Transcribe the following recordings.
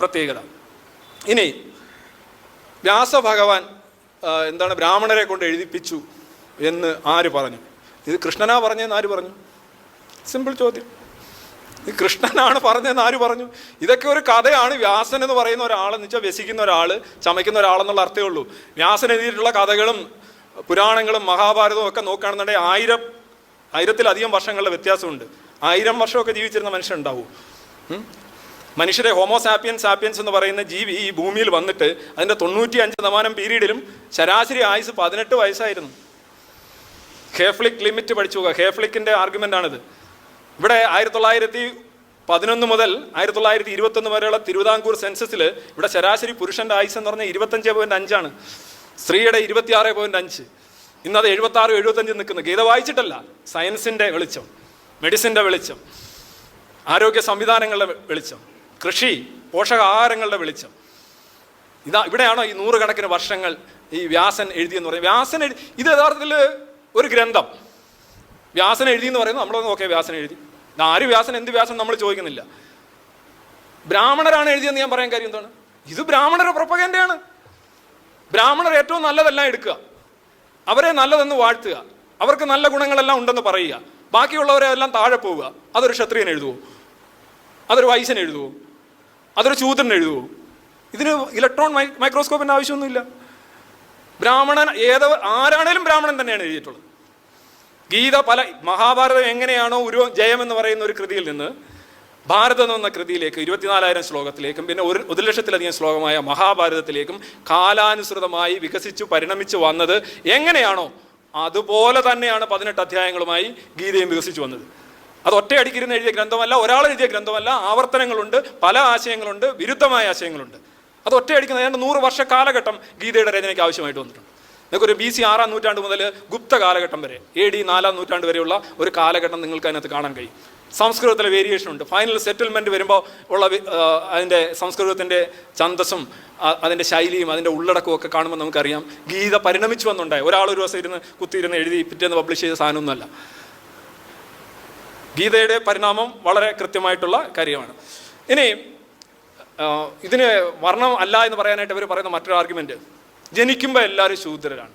പ്രത്യേകത. ഇനി വ്യാസഭഗവാൻ എന്താണ് ബ്രാഹ്മണരെ കൊണ്ട് എഴുതിപ്പിച്ചു എന്ന് ആര് പറഞ്ഞു? ഇത് കൃഷ്ണനാ പറഞ്ഞതെന്ന് ആര് പറഞ്ഞു? സിമ്പിൾ ചോദ്യം. ഇത് കൃഷ്ണനാണ് പറഞ്ഞതെന്ന് ആര് പറഞ്ഞു? ഇതൊക്കെ ഒരു കഥയാണ്. വ്യാസൻ എന്ന് പറയുന്ന ഒരാളെന്ന് വെച്ചാൽ വ്യസിക്കുന്ന ഒരാൾ ചമയ്ക്കുന്ന ഒരാളെന്നുള്ള അർത്ഥമേ ഉള്ളൂ. വ്യാസൻ എഴുതിയിട്ടുള്ള കഥകളും പുരാണങ്ങളും മഹാഭാരതവും ഒക്കെ നോക്കുകയാണെന്നുണ്ടെങ്കിൽ ആയിരം ആയിരത്തിലധികം വർഷങ്ങളുടെ വ്യത്യാസമുണ്ട്. ആയിരം വർഷമൊക്കെ ജീവിച്ചിരുന്ന മനുഷ്യൻ ഉണ്ടാവും? മനുഷ്യരെ ഹോമോസാപ്പിയൻസ് സാപ്പിയൻസ് എന്ന് പറയുന്ന ജീവി ഈ ഭൂമിയിൽ വന്നിട്ട് അതിന്റെ തൊണ്ണൂറ്റി അഞ്ച് ശതമാനം പീരീഡിലും ശരാശരി ആയുസ് പതിനെട്ട് വയസ്സായിരുന്നു. ഹേഫ്ലിക് ലിമിറ്റ് പഠിച്ചു പോകുക ഹേഫ്ലിക്കിന്റെ ആർഗ്യുമെന്റ് ആണിത്. ഇവിടെ ആയിരത്തി തൊള്ളായിരത്തി പതിനൊന്ന് മുതൽ ആയിരത്തി തൊള്ളായിരത്തി ഇരുപത്തൊന്ന് വരെയുള്ള തിരുവിതാംകൂർ സെൻസസിൽ ഇവിടെ ശരാശരി പുരുഷന്റെ ആയുസ് എന്ന് പറഞ്ഞാൽ ഇരുപത്തഞ്ച് പോയിന്റ് അഞ്ചാണ് സ്ത്രീയുടെ ഇരുപത്തിയാറ് പോയിന്റ് അഞ്ച്. ഇന്നത് എഴുപത്തി ആറ് എഴുപത്തഞ്ച് നിൽക്കുന്നു. ഗീത വായിച്ചിട്ടല്ല. സയൻസിന്റെ വെളിച്ചം. മെഡിസിന്റെ വെളിച്ചം. ആരോഗ്യ സംവിധാനങ്ങളുടെ വെളിച്ചം. കൃഷി പോഷകാഹാരങ്ങളുടെ വെളിച്ചം. ഇതാ ഇവിടെയാണോ ഈ നൂറുകണക്കിന് വർഷങ്ങൾ ഈ വ്യാസൻ എഴുതിയെന്ന് പറയുന്നത്? വ്യാസൻ എഴുതി ഇത് യഥാർത്ഥത്തിൽ ഒരു ഗ്രന്ഥം. വ്യാസൻ എഴുതി എന്ന് പറയുന്നത് നമ്മളൊന്ന് നോക്കിയാൽ വ്യാസൻ എഴുതി. ആര് വ്യാസൻ എന്ത് വ്യാസൻ നമ്മൾ ചോദിക്കുന്നില്ല. ബ്രാഹ്മണരാണ് എഴുതിയെന്ന് ഞാൻ പറയാൻ കാര്യം എന്താണ്? ഇത് ബ്രാഹ്മണരുടെ പ്രൊപ്പഗൻഡയാണ്. ബ്രാഹ്മണർ ഏറ്റവും നല്ലതെല്ലാം എടുക്കുക. അവരെ നല്ലതെന്ന് വാഴ്ത്തുക. അവർക്ക് നല്ല ഗുണങ്ങളെല്ലാം ഉണ്ടെന്ന് പറയുക. ബാക്കിയുള്ളവരെ എല്ലാം താഴെ പോവുക. അതൊരു ക്ഷത്രിയൻ എഴുതുവോ? അതൊരു വൈശ്യൻ എഴുതുമോ അതൊരു ചൂതൻ എഴുതുമോ ഇതിന് ഇലക്ട്രോൺ മൈക്രോസ്കോപ്പിന്റെ ആവശ്യമൊന്നുമില്ല. ബ്രാഹ്മണൻ ഏത് ആരാണേലും ബ്രാഹ്മണൻ തന്നെയാണ് എഴുതിയിട്ടുള്ളത്. ഗീത പല മഹാഭാരതം എങ്ങനെയാണോ ഒരു ജയമെന്ന് പറയുന്ന ഒരു കൃതിയിൽ നിന്ന് ഭാരതം എന്ന കൃതിയിലേക്ക് ഇരുപത്തിനാലായിരം ശ്ലോകത്തിലേക്കും പിന്നെ ഒരു ഒരു ലക്ഷത്തിലധികം ശ്ലോകമായ മഹാഭാരതത്തിലേക്കും കാലാനുസൃതമായി വികസിച്ചു പരിണമിച്ചു വന്നത് എങ്ങനെയാണോ അതുപോലെ തന്നെയാണ് പതിനെട്ട് അധ്യായങ്ങളുമായി ഗീതയും വികസിച്ചു വന്നത്. അത് ഒറ്റയടിക്കിരുന്ന് എഴുതിയ ഗ്രന്ഥമല്ല ഒരാൾ എഴുതിയ ഗ്രന്ഥമല്ല ആവർത്തനങ്ങളുണ്ട് പല ആശയങ്ങളുണ്ട് വിരുദ്ധമായ ആശയങ്ങളുണ്ട്. അത് ഒറ്റയടിക്കുന്ന ഏതാണ്ട് നൂറ് വർഷ കാലഘട്ടം ഗീതയുടെ രചനയ്ക്ക് ആവശ്യമായിട്ട് വന്നിട്ടുണ്ട്. നിങ്ങൾക്കൊരു ബി സി ആറാം നൂറ്റാണ്ട് മുതൽ ഗുപ്ത കാലഘട്ടം വരെ എ ഡി നാലാം നൂറ്റാണ്ട് വരെയുള്ള ഒരു കാലഘട്ടം നിങ്ങൾക്ക് അതിനകത്ത് കാണാൻ കഴിയും. സംസ്കൃതത്തിലെ വേരിയേഷൻ ഉണ്ട്. ഫൈനൽ സെറ്റിൽമെന്റ് വരുമ്പോൾ ഉള്ള അതിന്റെ സംസ്കൃതത്തിന്റെ ഛന്തസ്സും അതിന്റെ ശൈലിയും അതിന്റെ ഉള്ളടക്കവും ഒക്കെ കാണുമ്പോൾ നമുക്കറിയാം. ഗീത പരിണമിച്ചു വന്നുണ്ടായി. ഒരാൾ ഒരു ദിവസം ഇരുന്ന് കുത്തിയിരുന്ന് എഴുതി പിറ്റേന്ന് പബ്ലിഷ് ചെയ്ത സാധനമൊന്നുമല്ല. ഗീതയുടെ പരിണാമം വളരെ കൃത്യമായിട്ടുള്ള കാര്യമാണ്. ഇനി ഇതിന് വർണം അല്ല എന്ന് പറയാനായിട്ട് അവർ പറയുന്ന മറ്റൊരു ആർഗ്യുമെന്റ് ജനിക്കുമ്പോൾ എല്ലാവരും ശൂദ്രരാണ്.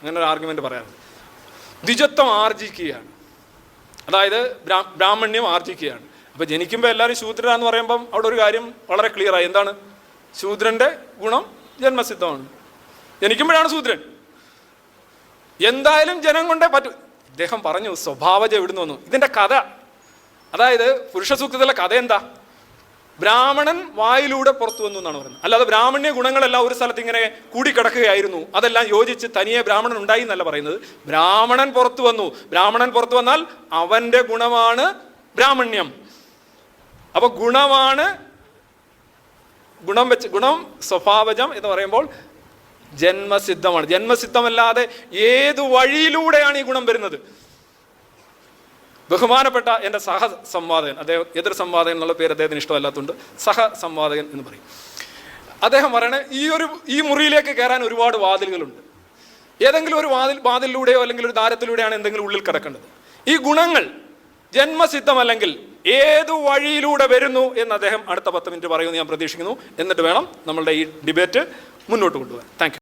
അങ്ങനെ ഒരു ആർഗ്യുമെന്റ് പറയാറുണ്ട് ദ്വിജത്വം ആർജിക്കുകയാണ്. അതായത് ബ്രാ- ബ്രാഹ്മണ്യം ആർജിക്കുകയാണ്. അപ്പോൾ ജനിക്കുമ്പോൾ എല്ലാവരും ശൂദ്രരാന്ന് പറയുമ്പം അവിടെ ഒരു കാര്യം വളരെ ക്ലിയറായി എന്താണ്? ശൂദ്രന്റെ ഗുണം ജന്മസിദ്ധമാണ്. ജനിക്കുമ്പോഴാണ് ശൂദ്രൻ. എന്തായാലും ജനം കൊണ്ടേ പറ്റൂ. ഇദ്ദേഹം പറഞ്ഞു സ്വഭാവജ എവിടുന്ന് വന്നു? ഇതിന്റെ കഥ അതായത് പുരുഷ സൂക്തത്തിലെ കഥ എന്താ? ബ്രാഹ്മണൻ വായിലൂടെ പുറത്തു വന്നു എന്നാണ് പറയുന്നത്. അല്ലാതെ ബ്രാഹ്മണ്യ ഗുണങ്ങളെല്ലാം ഒരു സ്ഥലത്ത് ഇങ്ങനെ കൂടിക്കിടക്കുകയായിരുന്നു. അതെല്ലാം യോജിച്ച് തനിയെ ബ്രാഹ്മണൻ ഉണ്ടായി എന്നല്ല പറയുന്നത്. ബ്രാഹ്മണൻ പുറത്തു വന്നു. ബ്രാഹ്മണൻ പുറത്തു വന്നാൽ അവന്റെ ഗുണമാണ് ബ്രാഹ്മണ്യം. അപ്പൊ ഗുണമാണ് ഗുണം വെച്ച് ഗുണം സ്വഭാവജം എന്ന് പറയുമ്പോൾ ജന്മസിദ്ധമാണ്. ജന്മസിദ്ധമല്ലാതെ ഏത് വഴിയിലൂടെയാണ് ഈ ഗുണം വരുന്നത്? ബഹുമാനപ്പെട്ട എന്റെ സഹ സംവാദകൻ അദ്ദേഹം എതിർ സംവാദകൻ എന്നുള്ള പേര് അദ്ദേഹത്തിന് ഇഷ്ടമല്ലാത്തതുകൊണ്ട് സഹ സംവാദകൻ എന്ന് പറയും. അദ്ദേഹം പറയണേ ഈ ഒരു ഈ മുറിയിലേക്ക് കയറാൻ ഒരുപാട് വാതിലുകളുണ്ട്. ഏതെങ്കിലും ഒരു വാതിൽ വാതിലിലൂടെയോ അല്ലെങ്കിൽ ഒരു ദാരത്തിലൂടെയാണ് എന്തെങ്കിലും ഉള്ളിൽ കിടക്കേണ്ടത്. ഈ ഗുണങ്ങൾ ജന്മസിദ്ധമല്ലെങ്കിൽ ഏതു വഴിയിലൂടെ വരുന്നു എന്ന് അദ്ദേഹം അടുത്ത പത്ത് മിനിറ്റ് പറയുമെന്ന് ഞാൻ പ്രതീക്ഷിക്കുന്നു. എന്നിട്ട് വേണം നമ്മളുടെ ഈ ഡിബേറ്റ് മുന്നോട്ട് കൊണ്ടുപോകാൻ. താങ്ക്